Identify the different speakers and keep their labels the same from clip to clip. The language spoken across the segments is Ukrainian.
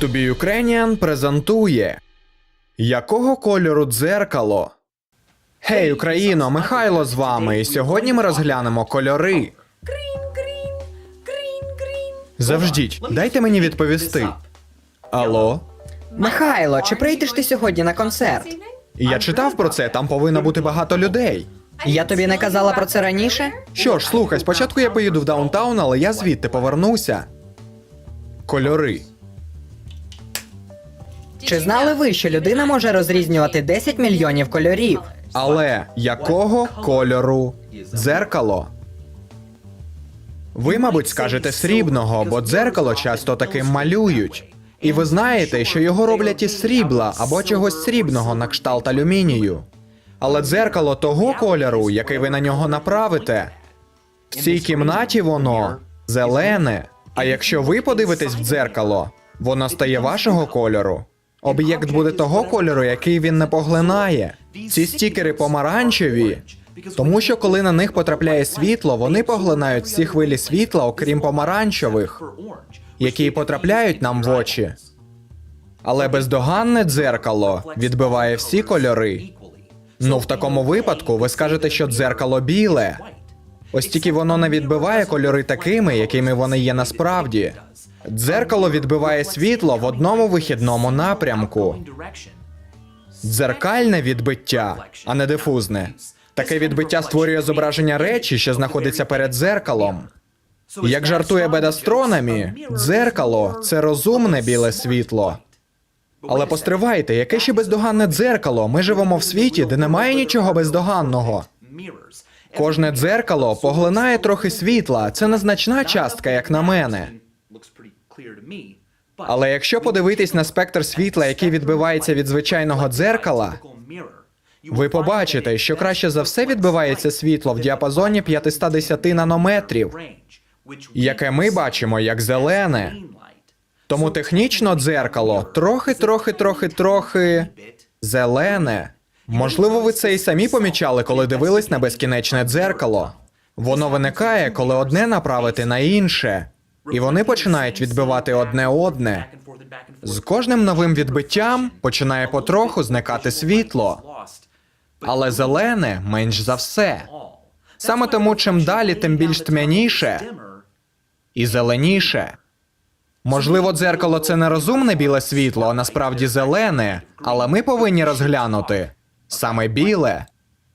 Speaker 1: To be Ukrainian презентує Якого кольору дзеркало? Гей, Україно, Михайло з вами, і сьогодні ми розглянемо кольори.
Speaker 2: Green, green, green, green.
Speaker 1: Завждіть, дайте мені відповісти. Алло?
Speaker 3: Михайло, чи прийдеш ти сьогодні на концерт?
Speaker 1: Я читав про це, там повинно бути багато людей.
Speaker 3: Я тобі не казала про це раніше?
Speaker 1: Що ж, слухай, спочатку я поїду в даунтаун, але я звідти повернуся. Кольори.
Speaker 3: Чи знали ви, що людина може розрізнювати 10 мільйонів кольорів?
Speaker 1: Але якого кольору дзеркало? Ви, мабуть, скажете срібного, бо дзеркало часто таким малюють. І ви знаєте, що його роблять із срібла або чогось срібного на кшталт алюмінію. Але дзеркало того кольору, який ви на нього направите, в цій кімнаті воно зелене. А якщо ви подивитесь в дзеркало, воно стає вашого кольору. Об'єкт буде того кольору, який він не поглинає. Ці стікери помаранчеві, тому що коли на них потрапляє світло, вони поглинають всі хвилі світла, окрім помаранчевих, які потрапляють нам в очі. Але бездоганне дзеркало відбиває всі кольори. Ну, в такому випадку ви скажете, що дзеркало біле. Ось тільки воно не відбиває кольори такими, якими вони є насправді. Дзеркало відбиває світло в одному вихідному напрямку. Дзеркальне відбиття, а не дифузне. Таке відбиття створює зображення речі, що знаходиться перед дзеркалом. Як жартує Бедастронамі, дзеркало це розумне біле світло. Але постривайте, яке ще бездоганне дзеркало? Ми живемо в світі, де немає нічого бездоганного. Кожне дзеркало поглинає трохи світла. Це незначна частка, як на мене. Але якщо подивитись на спектр світла, який відбивається від звичайного дзеркала, ви побачите, що краще за все відбивається світло в діапазоні 510 нанометрів, яке ми бачимо як зелене. Тому технічно дзеркало трохи, трохи, трохи, трохи зелене. Можливо, ви це і самі помічали, коли дивились на безкінечне дзеркало. Воно виникає, коли одне направити на інше, і вони починають відбивати одне одне. З кожним новим відбиттям починає потроху зникати світло, але зелене менш за все. Саме тому, чим далі, тим більш тьмяніше і зеленіше. Можливо, дзеркало це не розумне біле світло, а насправді зелене, але ми повинні розглянути саме біле.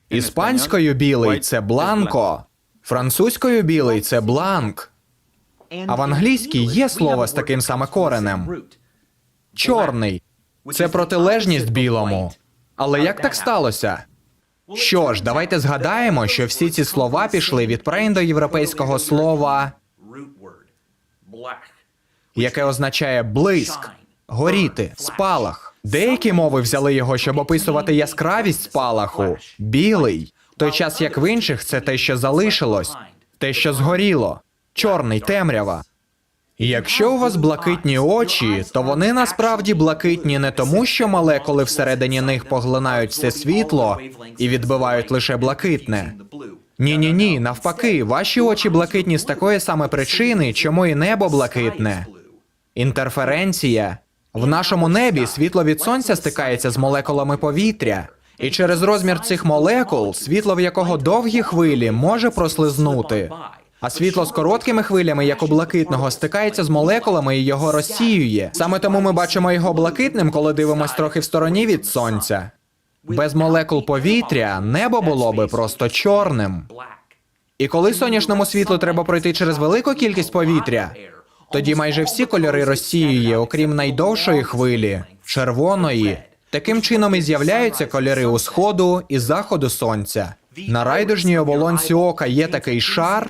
Speaker 1: Іспанською білий це бланко, французькою білий це бланк.
Speaker 4: А в англійській є слово з таким саме коренем.
Speaker 1: Чорний. Це протилежність білому. Але як так сталося? Що ж, давайте згадаємо, що всі ці слова пішли від преіндоєвропейського слова, яке означає блиск, горіти, спалах. Деякі мови взяли його, щоб описувати яскравість спалаху, білий, в той час як в інших це те, що залишилось, те, що згоріло, чорний, темрява. І Якщо у вас блакитні очі, то вони насправді блакитні не тому, що молекули всередині них поглинають все світло і відбивають лише блакитне. Ні, ні, ні, навпаки, ваші очі блакитні з такої саме причини, чому і небо блакитне. Інтерференція. В нашому небі світло від сонця стикається з молекулами повітря, і через розмір цих молекул, світло в якого довгі хвилі, може прослизнути. А світло з короткими хвилями, як у блакитного, стикається з молекулами і його розсіює. Саме тому ми бачимо його блакитним, коли дивимось трохи в стороні від сонця. Без молекул повітря небо було би просто чорним. І коли сонячному світлу треба пройти через велику кількість повітря, тоді майже всі кольори розсіює, окрім найдовшої хвилі червоної. Таким чином і з'являються кольори у сходу і заходу сонця. На райдужній оболонці ока є такий шар,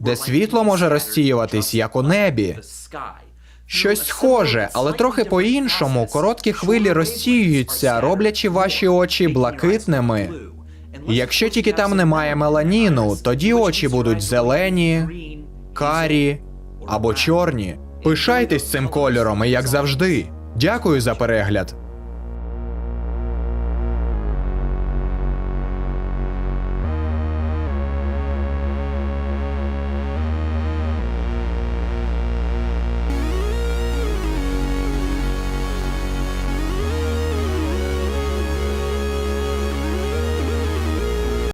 Speaker 1: де світло може розсіюватись, як у небі. Щось схоже, але трохи по-іншому. Короткі хвилі розсіюються, роблячи ваші очі блакитними. Якщо тільки там немає меланіну, тоді очі будуть зелені, карі або чорні. Пишайтесь цим кольором, і як завжди. Дякую за перегляд.